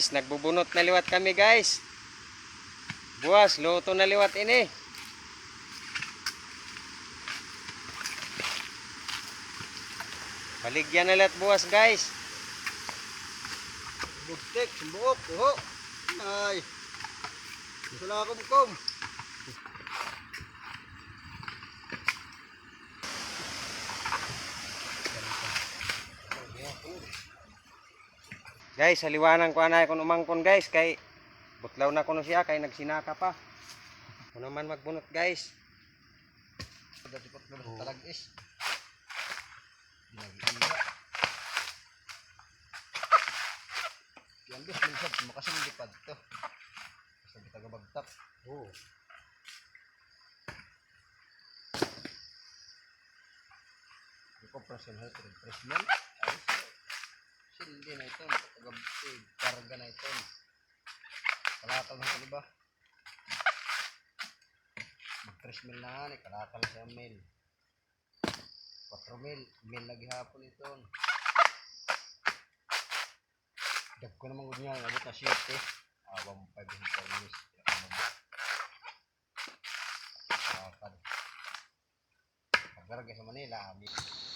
Guys, Nagbubunot na liwat kami guys. Buwas, luto na liwat ini. Baligyan na lahat buwas guys. Bugtek, sumbuok, uho. Ay. Gusto lang ako mukom. Guys, haliwanan ko na kung umangkon guys kay butlaw na kuno siya kay nagsinaka pa. Kuno man magbunot guys. Na talag is. Yan bis, minsan, makasin hindi pa dito. Basta kita gabagtak. Oo. Hindi ko presen ha, presmen. Sindi na ito, eh, karga na ito. Kalakal na ito, ba? Mag-3 mil na nga, eh, kalakal sa mil. 4 mil, mil lagi hapon ito. Dag ko naman niya, abot na 7. Awang 5 minutes. Kalakal. Sa Manila, amin.